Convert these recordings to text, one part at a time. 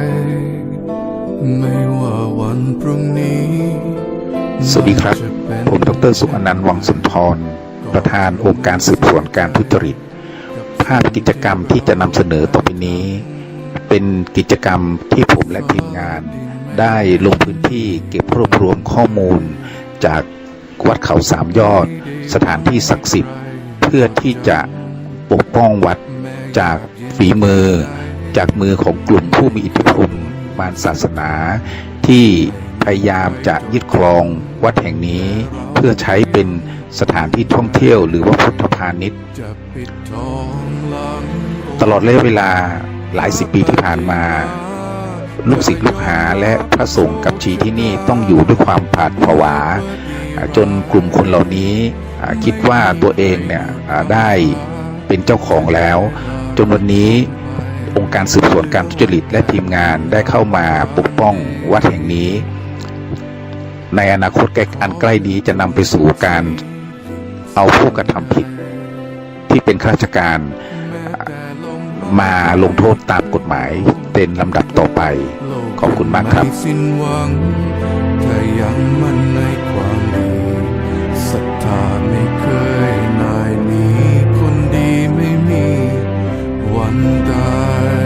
ร ไม่ว่าวันพรุ่งนี้ สวัสดีครับจะเป็นผมดรสุอนันต์วังสุนทร ประธานองค์การสืบสวนการทุจริต ภาพกิจกรรมที่จะนำเสนอต่อไปนี้ เป็นกิจกรรมที่ผมและทีมงาน ได้ลงพื้นที่เก็บรวบรวมข้อมูล จากวัดเขาสามยอด สถานที่ศักดิ์สิทธิ์ เพื่อที่จะปกป้องวัดจาก ฝีมือ จากมือของกลุ่มผู้มีอิทธิพลมารศาสนา ที่พยายามจะยึดครองวัดแห่งนี้ เพื่อใช้เป็นสถานที่ท่องเที่ยวหรือว่าพุทธพาณิชย์ ตลอดระยะเวลาหลายสิบปีที่ผ่านมา ลูกศิษย์ลูกหาและพระสงฆ์กับชีที่นี่ต้องอยู่ด้วยความผาดผวาอ่าจนกลุ่มคนเหล่านี้คิดว่าตัวเองเนี่ยได้เป็นเจ้าของแล้ว จนวันนี้องค์การสืบสวนการทุจริตและทีมงานได้เข้ามาปกป้องวัดแห่งนี้ ในอนาคตใกล้อันใกล้นี้จะนำไปสู่การเอาผู้กระทำผิด ที่เป็นข้าราชการมาลงโทษตามกฎหมายเป็นลำดับต่อไป ขอบคุณมากครับ วั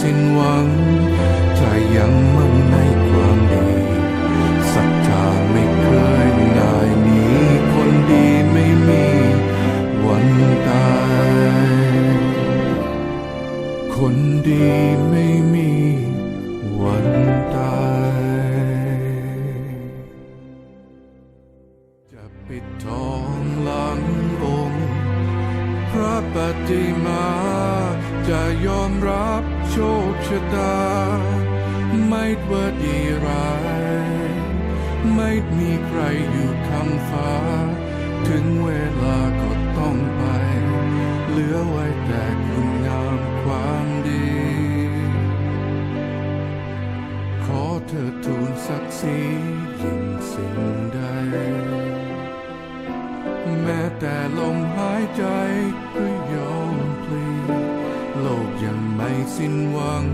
สิ้นหวังถ้ายังมั่นในความดีศรัทธาไม่เคยนายนีคนดีไม่มีวันตาย คนดีไม่มีวันตายจะปิดทองหลังอง ระปฏิมา จะยอมรับโชคชะตา ไม่ว่าดีร้าย ไม่มีใครอยู่คำฟ้า แม้แต่ลมหายใจก็ยอมพลีโลกยังไม่สิ้นหวัง